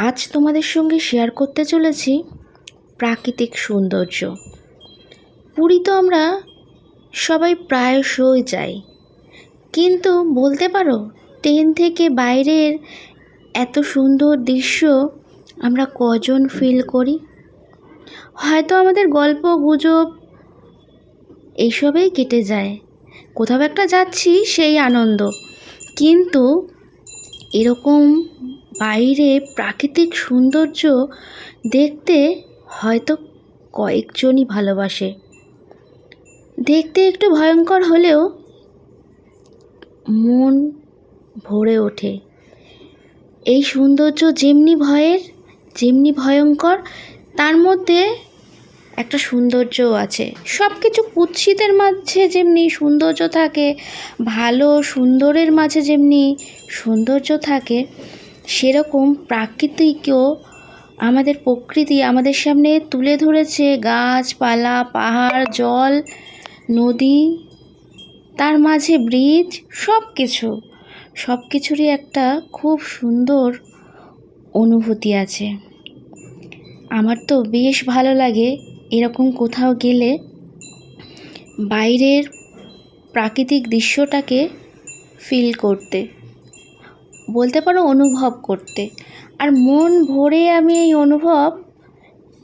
আজ তোমাদের সঙ্গে শেয়ার করতে চলেছি প্রাকৃতিক সৌন্দর্য। পুরী তো আমরা সবাই প্রায়শই যাই। কিন্তু বলতে পারো, ট্রেন থেকে বাইরের এত সুন্দর দৃশ্য আমরা কজন ফিল করি? হয়তো আমাদের গল্প, গুজব এইসবেই কেটে যায়। কোথাও একটা যাচ্ছি, সেই আনন্দ। কিন্তু এরকম বাইরে প্রাকৃতিক সৌন্দর্য দেখতে হয়তো কয়েকজনই ভালোবাসে। দেখতে একটু ভয়ঙ্কর হলেও মন ভরে ওঠে। এই সৌন্দর্য যেমনি ভয়ের, যেমনি ভয়ঙ্কর, তার মধ্যে একটা সৌন্দর্যও আছে। সব কিছু কুৎসিতের মাঝে যেমনি সৌন্দর্য থাকে, ভালো সুন্দরের মাঝে যেমনি সৌন্দর্য থাকে সেরকম প্রাকৃতিকও আমাদের প্রকৃতি আমাদের সামনে তুলে ধরেছে। গাছপালা, পাহাড়, জল, নদী, তার মাঝে ব্রিজ সব কিছু সব কিছুরই একটা খুব সুন্দর অনুভূতি আছে। আমার তো বেশ ভালো লাগে এরকম কোথাও গেলে বাইরের প্রাকৃতিক দৃশ্যটাকে ফিল করতে। বলতে পারো অনুভব করতে। আর মন ভরে আমি এই অনুভব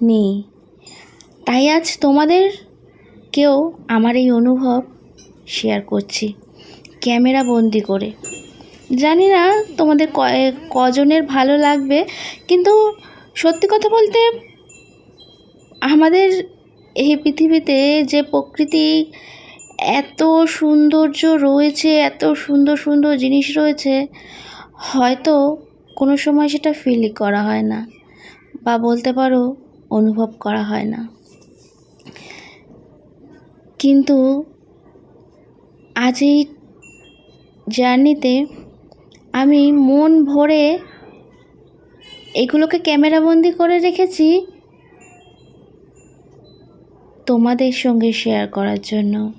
নিই। তাই আজ তোমাদের কেউ আমার এই অনুভব শেয়ার করছি। ক্যামেরা বন্দি করে। জানি না তোমাদের কজনের ভালো লাগবে, কিন্তু সত্যি কথা বলতে আমাদের এই পৃথিবীতে যে প্রকৃতি এত সৌন্দর্য রয়েছে, এত সুন্দর সুন্দর জিনিস রয়েছে হয়তো কোনো সময় সেটা ফিলই করা হয় না বা বলতে পারো অনুভব করা হয় না। কিন্তু আজ এই জার্নিতে আমি মন ভরে এগুলোকে ক্যামেরাবন্দি করে রেখেছি তোমাদের সঙ্গে শেয়ার করার জন্য।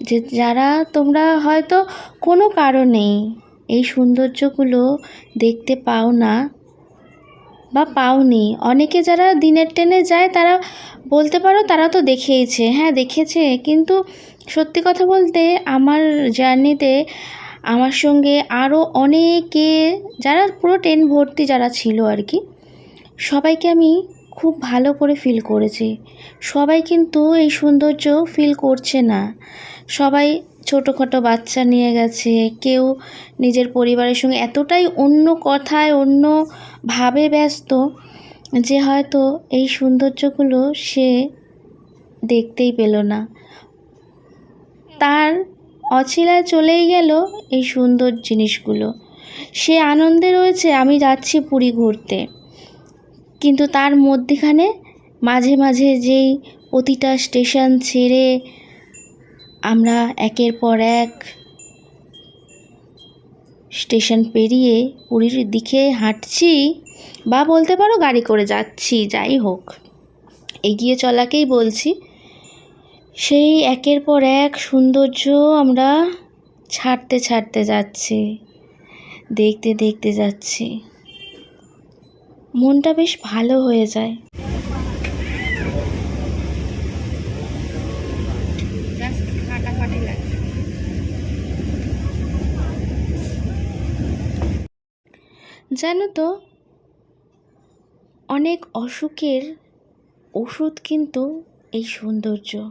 যে যারা তোমরা হয়তো কোনো কারণেই এই সৌন্দর্যগুলো দেখতে পাও না বা পাওনি অনেকে যারা দিনের ট্রেনে যায়, তারা বলতে পারো তারা তো দেখেইছে। হ্যাঁ দেখেছে। কিন্তু সত্যি কথা বলতে আমার জার্নিতে আমার সঙ্গে আরও অনেকে যারা পুরো ট্রেন ভর্তি যারা ছিল আর কি, সবাইকে আমি খুব ভালো করে ফিল করেছি। সবাই কিন্তু এই সৌন্দর্য ফিল করছে না। সবাই ছোটোখাটো বাচ্চা নিয়ে গেছে, কেউ নিজের পরিবারের সঙ্গে এতটাই অন্য কথায়, অন্য ভাবে ব্যস্ত যে হয়তো এই সৌন্দর্যগুলো সে দেখতেই পেল না। তার অছিলায় চলেই গেল এই সুন্দর জিনিসগুলো। সে আনন্দে রয়েছে, আমি যাচ্ছি পুরী ঘুরতে। কিন্তু তার মধ্যেখানে মাঝে মাঝে যেই প্রতিটা স্টেশন ছেড়ে আমরা একের পর এক স্টেশন পেরিয়ে পুরীর দিকে হাঁটছি বা বলতে পারো গাড়ি করে যাচ্ছি, যাই হোক। এগিয়ে চলাকেই বলছি, সেই একের পর এক সৌন্দর্য আমরা ছাড়তে ছাড়তে যাচ্ছি, দেখতে দেখতে যাচ্ছি। মনটা বেশ ভালো হয়ে যায়। জানো তো, অনেক অসুখের ওষুধ কিন্তু এই সৌন্দর্য।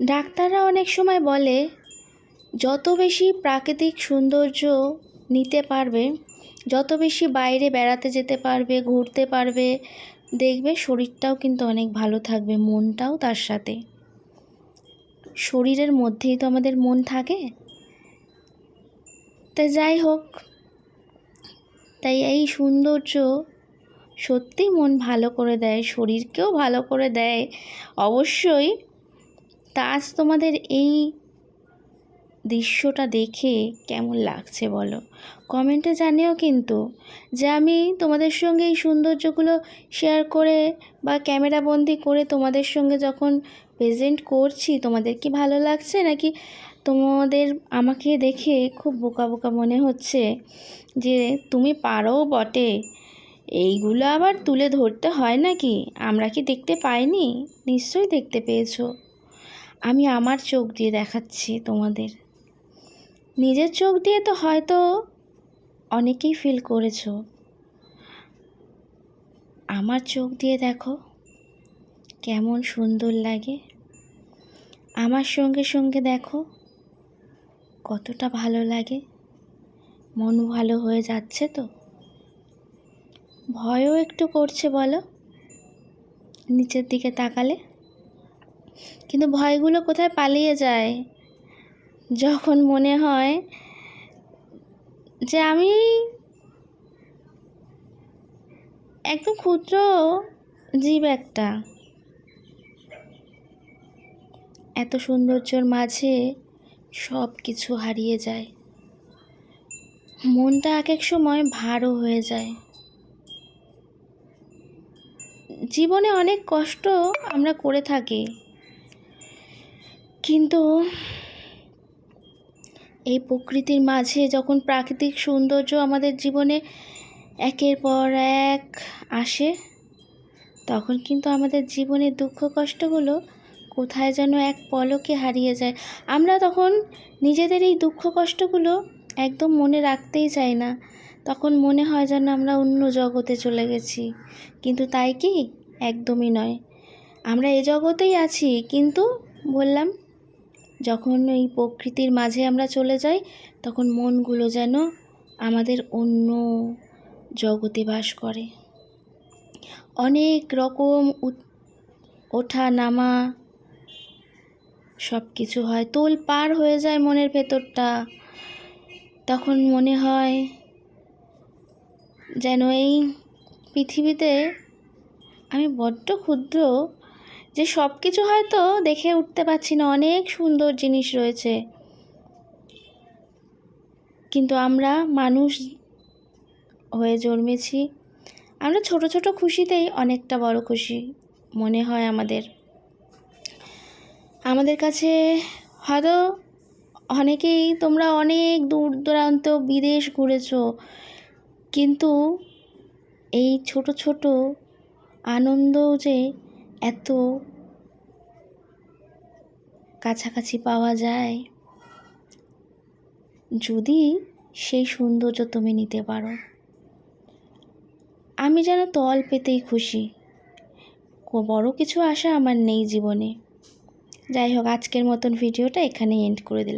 ডাক্তাররা অনেক সময় বলে, যত বেশি প্রাকৃতিক সৌন্দর্য নিতে পারবে, যত বেশি বাইরে বেড়াতে যেতে পারবে, ঘুরতে পারবে, দেখবে শরীরটাও কিন্তু অনেক ভালো থাকবে, মনটাও তার সাথে। শরীরের মধ্যেই তো আমাদের মন থাকে। তা যাই হোক তাই এই সৌন্দর্য সত্যি মন ভালো করে দেয়, শরীরকেও ভালো করে দেয়। অবশ্যই তা আজ তোমাদের এই দৃশ্যটা দেখে কেমন লাগছে বলো? কমেন্টে জানিও কিন্তু যে আমি তোমাদের সঙ্গে এই সৌন্দর্যগুলো শেয়ার করে বা ক্যামেরাবন্দি করে তোমাদের সঙ্গে যখন প্রেজেন্ট করছি, তোমাদের কি ভালো লাগছে নাকি তোমাদের আমাকে দেখে খুব বোকা বোকা মনে হচ্ছে যে তুমি পারো বটে। এইগুলো আবার তুলে ধরতে হয় নাকি? আমরা কি দেখতে পাইনি? নিশ্চয়ই দেখতে পেয়েছ। আমি আমার চোখ দিয়ে দেখাচ্ছি তোমাদের। নিজের চোখ দিয়ে তো হয়তো অনেকেই ফিল করেছ। আমার চোখ দিয়ে দেখো, কেমন সুন্দর লাগে। আমার সঙ্গে সঙ্গে দেখো কতটা ভালো লাগে? মন ভালো হয়ে যাচ্ছে তো? ভয়ও একটু করছে বলো? নিচের দিকে তাকালে? কিন্তু ভয়গুলো কোথায় পালিয়ে যায়? যখন মনে হয় যে আমি একদম ক্ষুদ্র জীব একটা। এত সৌন্দর্যর মাঝে সব কিছু হারিয়ে যায়। মনটা এক এক সময় ভারও হয়ে যায়। জীবনে অনেক কষ্ট আমরা করে থাকি। কিন্তু এই প্রকৃতির মাঝে যখন প্রাকৃতিক সৌন্দর্য আমাদের জীবনে একের পর এক আসে, তখন কিন্তু আমাদের জীবনের দুঃখ কষ্টগুলো কোথায় যেন এক পলকে হারিয়ে যায়। আমরা তখন নিজেদের এই দুঃখ কষ্টগুলো একদম মনে রাখতেই চাই না। তখন মনে হয় যেন আমরা অন্য জগতে চলে গেছি। কিন্তু তাই কি? একদমই নয়। আমরা এ জগতেই আছি, কিন্তু বললাম, যখন এই প্রকৃতির মাঝে আমরা চলে যাই, তখন মনগুলো যেন আমাদের অন্য জগতে বাস করে। অনেক রকম ওঠা নামা সব কিছু হয়, তোল পার হয়ে যায় মনের ভেতরটা। তখন মনে হয় যেন এই পৃথিবীতে আমি বড্ড ক্ষুদ্র, যে সব কিছু হয়তো দেখে উঠতে পারছি না, অনেক সুন্দর জিনিস রয়েছে। কিন্তু আমরা মানুষ হয়ে জন্মেছি, আমরা ছোট ছোট খুশিতেই অনেকটা বড় খুশি, মনে হয় আমাদের। আমাদের কাছে হয়তো অনেকেই তোমরা অনেক দূর দূরান্ত বিদেশ ঘুরেছো, কিন্তু এই ছোট ছোট আনন্দ যে এত কাছাকাছি পাওয়া যায়, যদি সেই সৌন্দর্য তুমি নিতে পারো। আমি যেন তল পেতেই খুশি। বড় কিছু আশা আমার নেই জীবনে। যাই হোক আজকের মতন ভিডিওটা এখানেই এন্ড করে দিলাম।